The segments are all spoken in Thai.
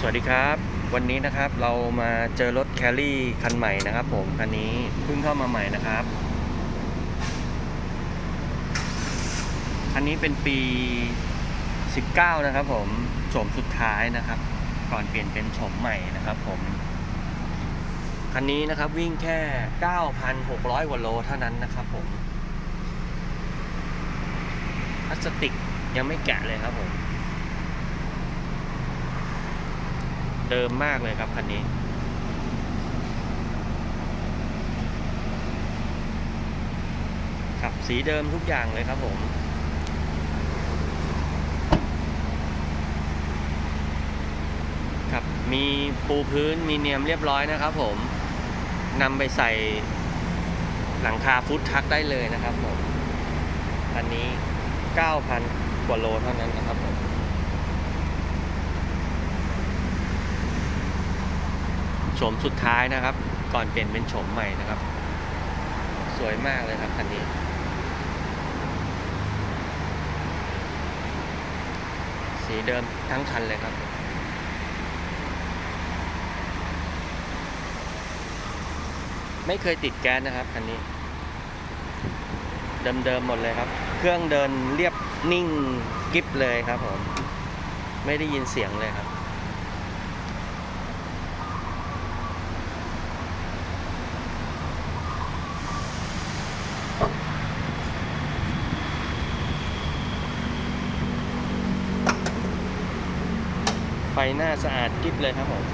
สวัสดีครับ วันนี้นะครับเรามาเจอรถแคลรี่คันใหม่นะครับผม คันนี้เพิ่งเข้ามาใหม่นะครับ คันนี้เป็นปี 19 นะครับผมโฉมสุดท้ายนะครับ ก่อนเปลี่ยนเป็นโฉมใหม่นะครับผม คันนี้นะครับวิ่งแค่ 9,600กว่าโลเท่านั้นนะครับผมพลาสติกยังไม่แกะเลยครับผม เดิมมากเลยครับคันนี้ครับสีเดิมทุกอย่างเลยครับผมครับมีปูพื้นมีเนียมเรียบร้อยนะครับผมนำไปใส่หลังคาฟุตทักได้เลยนะครับผมอันนี้ 9,000 กว่าโลเท่านั้นนะครับผม โฉมสุดท้ายนะครับ ก่อนเปลี่ยนเป็นโฉมใหม่นะครับ สวยมากเลยครับคันนี้สีเดิมทั้งคันเลยครับ ไม่เคยติดแก๊สนะครับคันนี้ เดิมๆหมดเลยครับ เครื่องเดินเรียบนิ่งกริบเลยครับผม ไม่ได้ยินเสียงเลยครับ ไฟหน้าสะอาดกริบเลยครับผม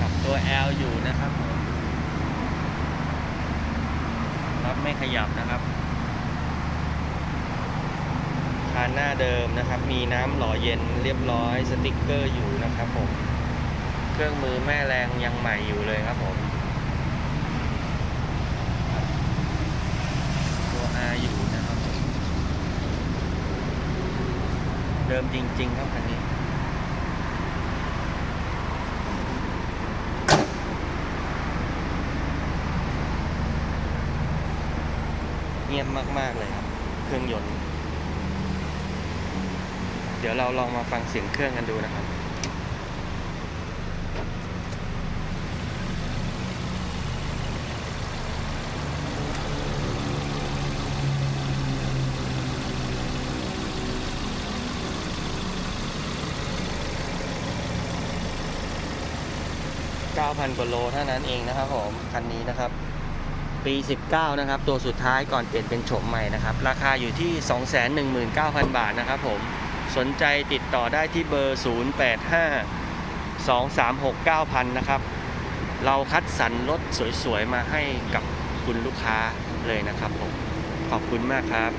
ครับตัว L อยู่นะครับผมครับไม่ขยับนะครับคานหน้าเดิมนะครับ มีน้ำหล่อเย็นเรียบร้อยสติกเกอร์อยู่นะครับผม เครื่องมือแม่แรงยังใหม่อยู่เลยครับผม ตัว R อยู่นะครับผม เดิมจริง ๆ ครับคันนี้เงียบมาก ๆ เลยครับ เครื่องยนต์ เดี๋ยวเราลองมาฟังเสียงเครื่องกันดูนะครับ 9,000กว่าโลเท่านั้นเองนะครับผมคันนี้นะครับ ปี 19 นะครับ ตัวสุดท้ายก่อนเปลี่ยนเป็นโฉมใหม่นะครับ ราคาอยู่ที่ 219,000 บาทนะครับผมสนใจติดต่อได้ที่เบอร์ 085 236 9000 นะครับ เราคัดสรรรถสวยๆ มาให้กับคุณลูกค้าเลยนะครับผม ขอบคุณมากครับ